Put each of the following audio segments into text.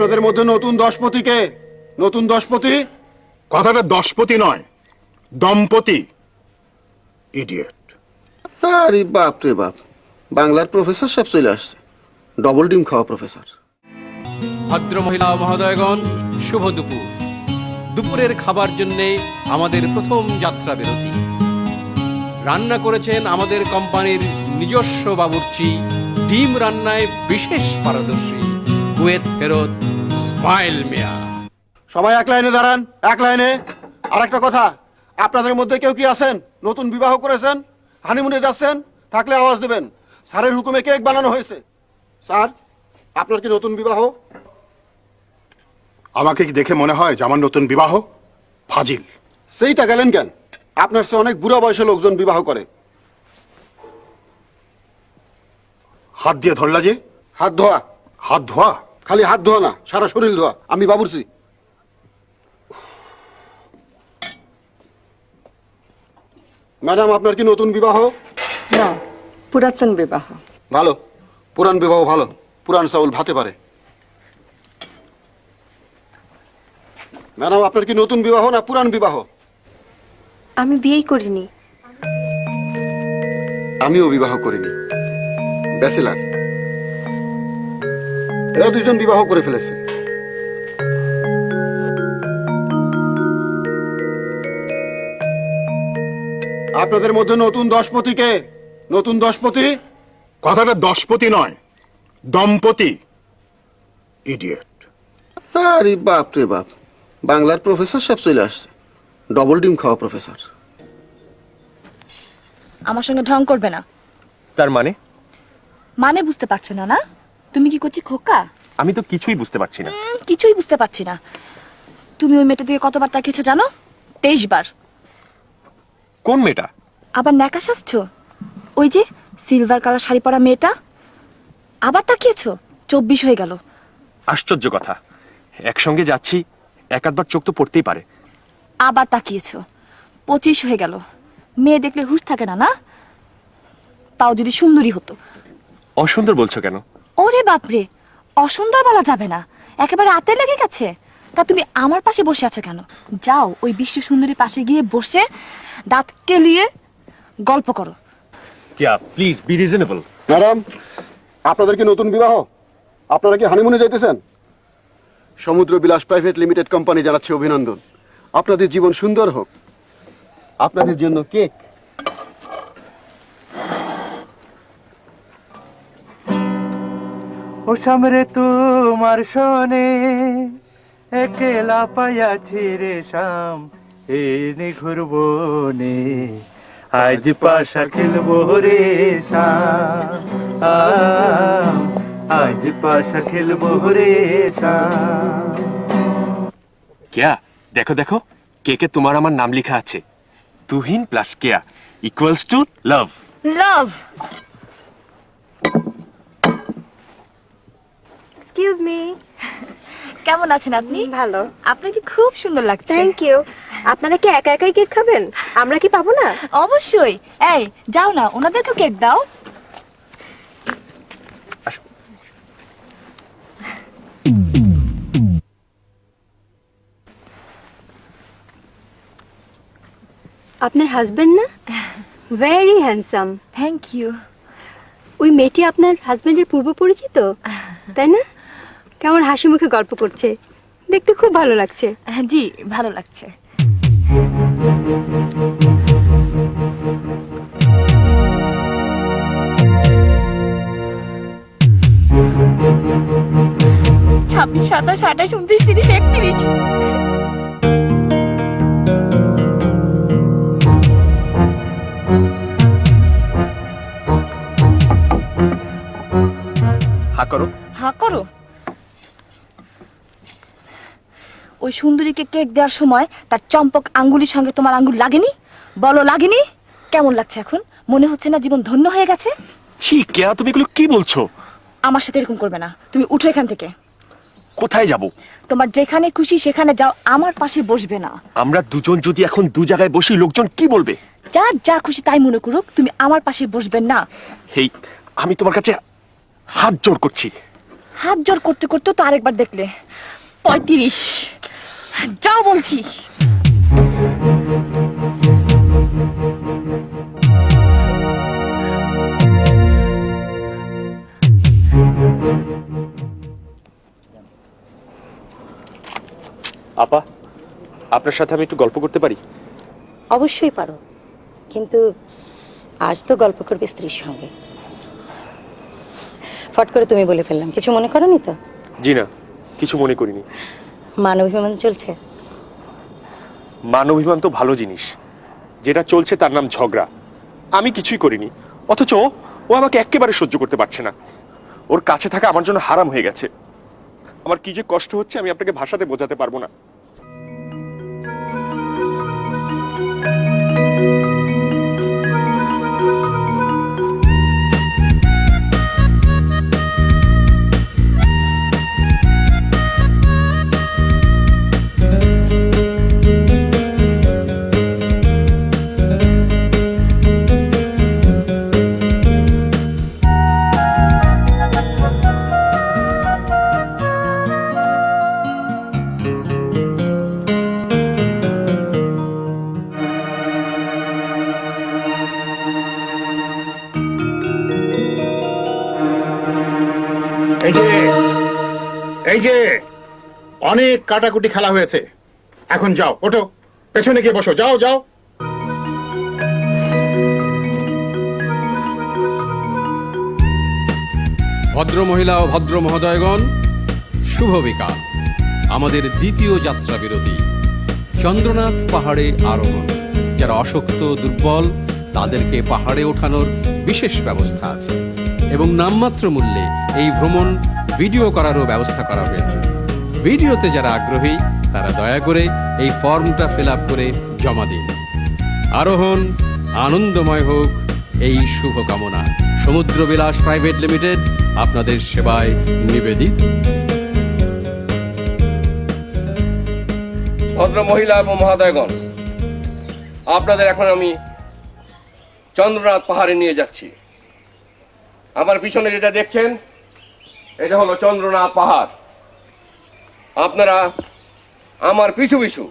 আপনাদের মধ্যে নতুন দশপতি কে নতুন দশপতি? কথাটা দশপতি নয় দম্পতি। ইডিয়েট আরে বাপ রে বাপ। বাংলার প্রফেসর সব চলে আসছে। ডবল ডিম খাওয়া প্রফেসর ভদ্র মহিলা মহোদয়গণ শুভ দুপুর। দুপুরের খাবার জন্যে আমাদের প্রথম যাত্রা বিরতি। রান্না করেছেন আমাদের কোম্পানির নিজস্ব বাবুর্চি ডিম রান্নায় বিশেষ পারদর্শী। কুয়েত ফেরত। স্মাইল মিয়া সবাই এক লাইনে দাঁড়ান এক লাইনে। আর একটা কথা আপনাদের মধ্যে কেউ কি আছেন? নতুন বিবাহ করেছেন হানিমুনে যাচ্ছেন থাকলে আওয়াজ দেবেন। স্যারের হুকুমে কেক বানানো হয়েছে। স্যার আপনার কি নতুন বিবাহ? আমাকে কি দেখে মনে হয় যে আমার নতুন বিবাহ? ফাজিল। সেইটা গেলেন কেন? আপনার সে অনেক বুড়া বয়সে লোকজন বিবাহ করে। হাত দিয়ে ধরলা যে? হাত ধোয়া। হাত ধোয়া? খালি হাত ধোয়া না সারা শরীর ধোয়া। আমি বাবুরছি। ম্যাডাম আপনার কি নতুন বিবাহ? না পুরাতন বিবাহ। ভালো। পুরান বিবাহ ভালো। পুরান চাউল ভাতে পারে। ম্যাডাম আপনার কি নতুন বিবাহ না পুরান বিবাহ? আমি বিয়েই করিনি। আমিও বিবাহ করিনি। ব্যাচেলার। এরা দুজন বিবাহ করে ফেলেছে। আপনাদের মধ্যে নতুন দশপতি কে? নতুন দশপতি? কথাটা দশপতি নয় দম্পতি। ইডিয়েট আরে বাপ রে বাপ বাংলার প্রফেসর সব চলে আসছে। ডবল ডিম খাওয়া প্রফেসর আমার সঙ্গে ঢং করবে না। তার মানে? মানে বুঝতে পারছ না না? তুমি কি করছি খোকা? আমি তো কিছুই বুঝতে পারছি না। কিছুই বুঝতে পারছি না। তুমি ওই মেয়েটা দিয়ে কতবার তাকিয়েছো জানো? তেইশ বার। কোন মেয়েটা? আবার ন্যাকাশ আসছো ওই যে সিলভার কালার শাড়ি পরা মেয়েটা? আবার তাকিয়েছো? চব্বিশ হয়ে গেল। আশ্চর্য কথা। একসঙ্গে যাচ্ছি এক আধবার চোখ তো পড়তেই পারে। আবার তাকিয়েছো? পঁচিশ হয়ে গেল। মেয়ে দেখলে হুঁশ থাকে না না? তাও যদি সুন্দরী হতো। অসুন্দর বলছো কেন? ওরে বাপরে অসুন্দর বলা যাবে না। একেবারে আতে লেগে গেছে। তা তুমি আমার পাশে বসে আছো কেন? যাও ওই বিশ্ব সুন্দরীর পাশে গিয়ে বসে দাঁত কেলিয়ে গল্প করো। কিয়া প্লিজ বি রিজনেবল ম্যাডাম আপনাদের কি নতুন বিবাহ? আপনারা কি হানিমুনে যাইতেছেন? সমুদ্র বিলাস প্রাইভেট লিমিটেড কোম্পানি জানাচ্ছে অভিনন্দন। আপনাদের জীবন সুন্দর হোক। আপনাদের জন্য কেক ও সামরে তোমার শোনে একেলা পাইয়াছি রে শাম এ নিঘুর বনে আজ পাশা খেলব রে শাম আজ পাশা খেলব রে শাম। কেয়া দেখো দেখো কেকে তোমার আমার নাম লেখা আছে? Tuhin plus Keya equals to love. Love. Excuse me কেমন আছেন আপনি? ভালো। আপনাকে খুব সুন্দর লাগছে। থ্যাংক ইউ আপনারা কি একা একাই কেক খাবেন? আমরা কি পাবো না? অবশ্যই। এই যাও না ওনাদেরকেও কেক দাও। আপনার হাজবেন্ড না? ভেরি হ্যান্ডসাম থ্যাংক ইউ ওই মেয়েটি আপনার হাজবেন্ডের পূর্ব পরিচিত তাই না? কেমন হাসি মুখে গল্প করছে। দেখতে খুব ভালো লাগছে। জি ভালো লাগছে। ছাব্বিশ সাতাশ আঠাশ উনত্রিশ তিরিশ একত্রিশ। হা করো। হা করো? ওই সুন্দরীকে কেক দেওয়ার সময় তার চম্পক আঙ্গুলির সঙ্গে তোমার আঙ্গুল লাগেনি? বলো লাগেনি? কেমন লাগছে এখন? মনে হচ্ছে না জীবন ধন্য হয়ে গেছে? ছি কেয়া তুমি এগুলো কি বলছো? আমার সাথে এরকম করবে না। তুমি উঠো এখান থেকে। কোথায় যাব? তোমার যেখানে খুশি সেখানে যাও আমার পাশে বসবে না। আমরা দুজন যদি এখন দু জায়গায় বসি লোকজন কি বলবে? যার যা খুশি তাই মনে করুক তুমি আমার পাশে বসবেন না। হেই আমি তোমার কাছে হাত জোড় করছি। হাত জোর করতে করতে তো আরেকবার দেখলে। পঁয়ত্রিশ। যাও বলছি। আপা আপনার সাথে আমি একটু গল্প করতে পারি? অবশ্যই পারো। কিন্তু আজ তো গল্প করবে স্ত্রীর সঙ্গে। ফট করে তুমি বলে ফেললাম। কিছু মনে করনি তো? জি না। কিছু মনে করিনি। মানবিমান চলছে? মান অভিমান তো ভালো জিনিস। যেটা চলছে তার নাম ঝগড়া। আমি কিছুই করিনি। অথচ ও আমাকে একেবারে সহ্য করতে পারছে না। ওর কাছে থাকা আমার জন্য হারাম হয়ে গেছে। আমার কি যে কষ্ট হচ্ছে আমি আপনাকে ভাষাতে বোঝাতে পারব না। এই যে এই যে, অনেক কাটাকুটি খেলা হয়েছে। এখন যাও, ওঠো, পেছনে গিয়ে বসো, যাও যাও। ভদ্র মহিলা ও ভদ্র মহোদয়গণ, শুভ বিকাল। আমাদের দ্বিতীয় যাত্রা বিরতি। চন্দ্রনাথ পাহাড়ে আরোহণ যারা অশক্ত দুর্বল, তাদেরকে পাহাড়ে ওঠানোর বিশেষ ব্যবস্থা আছে। এবং নামমাত্র মূল্যে এই ভ্রমণ ভিডিও করারও ব্যবস্থা করা হয়েছে। ভিডিওতে যারা আগ্রহী, তারা দয়া করে এই ফর্মটা ফিল করে জমা দিন। আরোহণ, আনন্দময় হোক, এই শুভকামনা। সমুদ্র বিলাস প্রাইভেট লিমিটেড, আপনাদের সেবায় নিবেদিত। ভদ্র মহিলা এবং মহোদয়গণ, আপনাদের এখন আমি চন্দ্রনাথ পাহাড়ে নিয়ে যাচ্ছি। আমার পিছনে যেটা দেখছেন, এটা হলো চন্দ্রনা পাহাড়। আপনারা আমার পিছু পিছু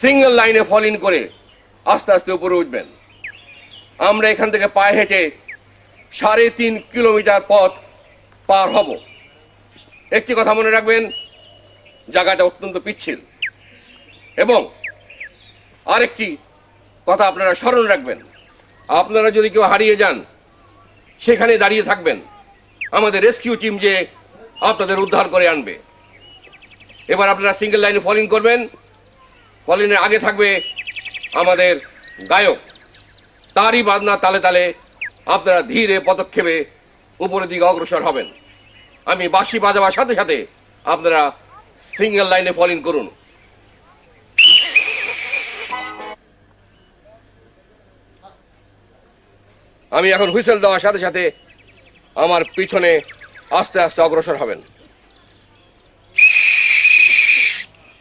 সিঙ্গেল লাইনে ফল ইন করে আস্তে আস্তে উপরে উঠবেন। আমরা এখান থেকে পায়ে হেঁটে সাড়ে তিন কিলোমিটার পথ পার হব। একটি কথা মনে রাখবেন, জায়গাটা অত্যন্ত পিচ্ছিল। এবং আরেকটি কথা আপনারা স্মরণ রাখবেন, আপনারা যদি কেউ হারিয়ে যান সেখানে দাঁড়িয়ে থাকবেন। আমাদের রেস্কিউ টিম যে আপনাদের উদ্ধার করে আনবে। এবার আপনারা সিঙ্গেল লাইনে ফলিং করবেন। ফলিনের আগে থাকবে আমাদের গায়ক। তারই বাজনা তালে তালে আপনারা ধীরে পদক্ষেপে উপরের দিকে অগ্রসর হবেন। আমি বাঁশি বাজাবার সাথে সাথে আপনারা সিঙ্গেল লাইনে ফলিং করুন। আমি এখন হুইসেল দেওয়ার সাথে সাথে আমার পিছনে আস্তে আস্তে অগ্রসর হবেন।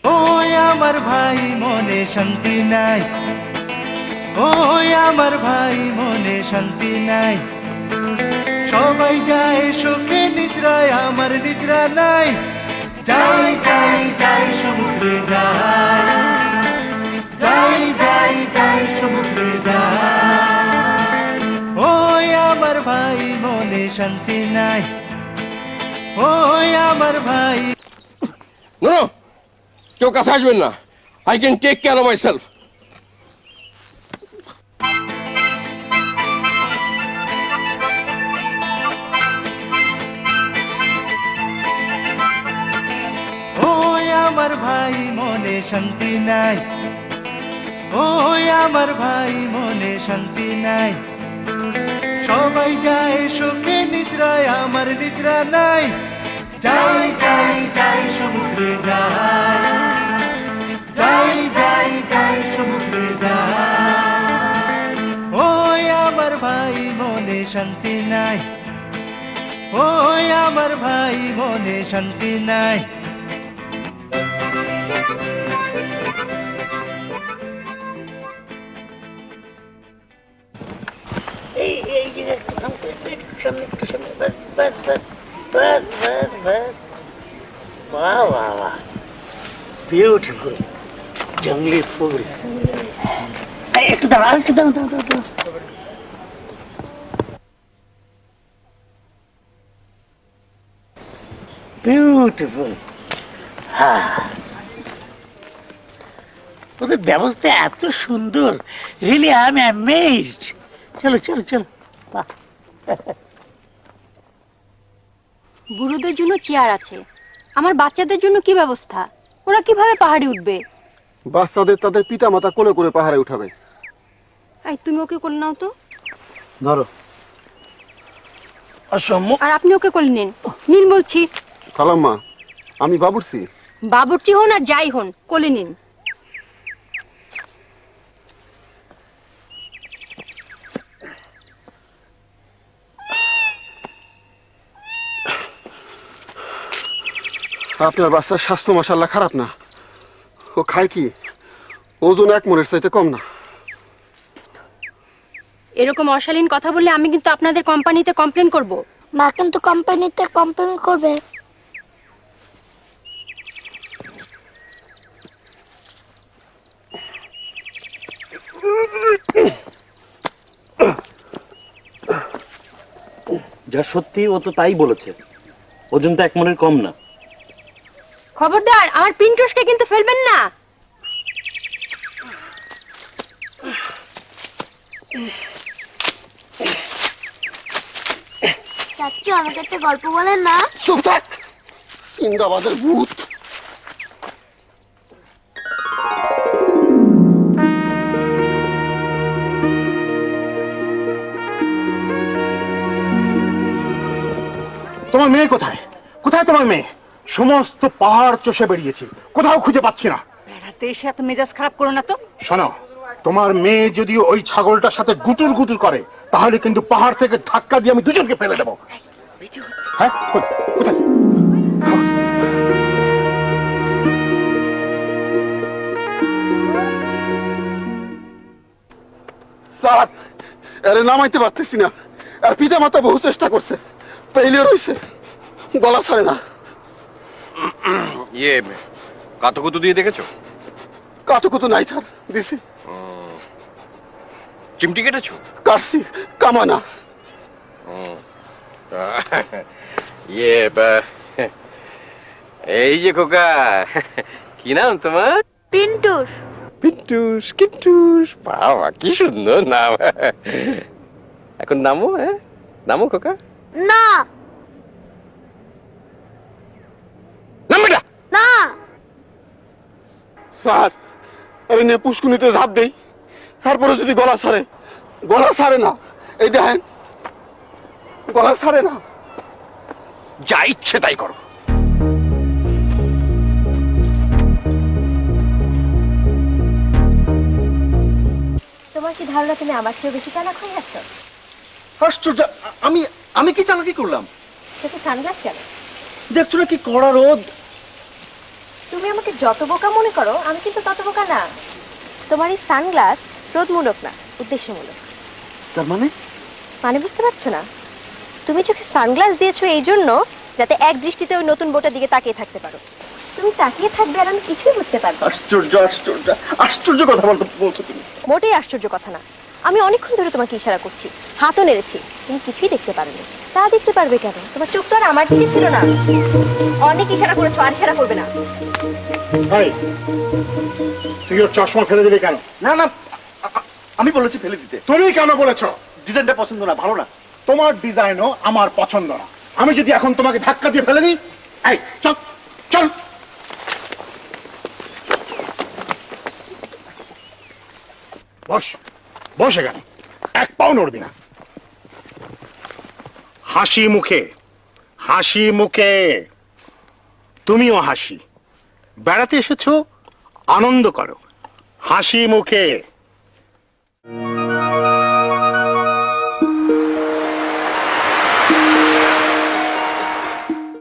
ওই আমার ভাই, মনে শান্তি নাই। ওই আমার ভাই, মনে শান্তি নাই। সবাই যায় সুখে, নিদ্রায় আমার নিদ্রা নাই। যাই যাই যাই, সমুদ্রে যাই শান্তি নাই। ওই আমার ভাই। নো কেউ কাছে আসবেন না। I can take care of myself আমার ভাই মনে শান্তি নাই। ওই আমার ভাই মনে শান্তি নাই। সবাই যায় সুখে নিদ্রায় আমার নিদ্রা নাই। যাই যাই যাই, সমুদ্রে যাই। যাই যাই যাই, সমুদ্রে যাই। ওই আমার ভাই, মনে শান্তি নাই। ওই আমার ভাই, মনে শান্তি নাই। সামনে একটু ওদের ব্যবস্থা এত সুন্দর। রিয়েলি আই এম অ্যামেজড চলো চলো চলো। বাহ। বুড়োদের জন্য চেয়ার আছে। আমার বাচ্চাদের জন্য কি ব্যবস্থা? ওরা কীভাবে পাহাড়ে উঠবে? বাচ্চাদের তাদের পিতা মাতা কোলে করে পাহাড়ে উঠাবে। এই তুমি ওকে কোলে নাও তো। ধরো। অসম্য আর আপনি ওকে কোলে নিন। নিন বলছি। খালাম্মা আমি বাবুরছি বাবুর্চি হন আর যাই হন কোলে নিন। আপনার বাচ্চার স্বাস্থ্য মশাল্লা খারাপ না। ও খায় কি? ওজন এক মনের চাইতে কম না। এরকম অশালীন কথা বললে আমি কিন্তু আপনাদের কোম্পানিতে কমপ্লেন করব। মা কিন্তু কোম্পানিতে কমপ্লেন করবে। যা সত্যি ও তো তাই বলেছে। ওজন তো এক মনের কম না। খবরদার আমার পিন্টুসকে কিন্তু ফেলবেন না। চাচ্চু আমাকে একটা গল্প বলেন না। চুপ থাক। সিন্দাবাদের ভূত। তোমার মেয়ে কোথায়? কোথায় তোমার মেয়ে? সমস্ত পাহাড় চষে বেরিয়েছি। কোথাও খুঁজে পাচ্ছি না। বেড়াতে এসে এত মেজাজ খারাপ করো না তো। শোনো তোমার মেয়ে যদি ওই ছাগলটার সাথে গুটুর গুটুর করে তাহলে কিন্তু পাহাড় থেকে ধাক্কা দিয়ে আমি দুজনকে ফেলে দেবো। হ্যাঁ কোথায়? স্যার এরে নামাইতে পারতেছি না। আর পিতা মাতা বহু চেষ্টা করছে পেইলে রইছে গলা ছাড়ে না। ইয়ে কাতুকুতু দিয়ে দেখেছ? কাতুকুতু নাই স্যার দিছি। চিমটি কেটেছো? কাটছি কামানা। ইয়ে বা- এই যে খোকা কি নাম তোমার? পিন্টুস। পিন্টুস কিন্টুস বাবা কি সুন্দর নাম। এখন নামো হ্যাঁ? নামো খোকা। না নাম বেটা না স্যার আরে নিয়ে পুষ্কুনিতে ঝাঁপ দেই। তারপরে যদি গলা ছাড়ে গলা ছাড়ে না এই দেখেন গলা ছাড়ে না। যা ইচ্ছে তাই করো। তোমার কি ধারণা তুমি আমার চেয়ে বেশি চালাক হয়ে গেছো? আশ্চর্য আমি আমি কি চালাকি করলাম? চোখে সানগ্লাস কেন? দেখছ না কি কড়া রোদ? তুমি আমাকে যত বোকা মনে করো আমি কিন্তু তত বোকা না। তোমার এই সানগ্লাস রোধমূলক না উদ্দেশ্যমূলক। তার মানে? মানে বুঝতে পারছ না? তুমি চোখে সানগ্লাস দিয়েছ এই জন্য যাতে এক দৃষ্টিতে ওই নতুন বোটার দিকে তাকিয়ে থাকতে পারো। তুমি তাকিয়ে থাকবে আর আমি কিছুই বুঝতে পারব। আশ্চর্য আশ্চর্য আশ্চর্য কথা বলতে বলছো তুমি। মোটেই আশ্চর্য কথা না। আমি অনেকক্ষণ ধরে তোমাকে ইশারা করছি। হাতও নেড়েছি। তুমি কিছুই দেখতে পারোনি। তা দেখতে পারবে কেন? তোমার চোখ তো আর আমার দিকে ছিল না। অনেক ইশারা করেছ আর ইশারা করবে না। তুই ওর চশমা ফেলে দিলি কেন? না না আমি বলেছি ফেলে দিতে। তুমি কেন বলেছ? ডিজাইনটা পছন্দ না ভালো না। তোমার ডিজাইনও আমার পছন্দ না। আমি যদি এখন তোমাকে ধাক্কা দিয়ে ফেলে দিই এই চল চল। বস। বস এখানে এক পাও নড়বি না। হাসি মুখে হাসি মুখে। তুমিও হাসি। বেড়াতে এসেছ, আনন্দ করো। হাসি মুখে।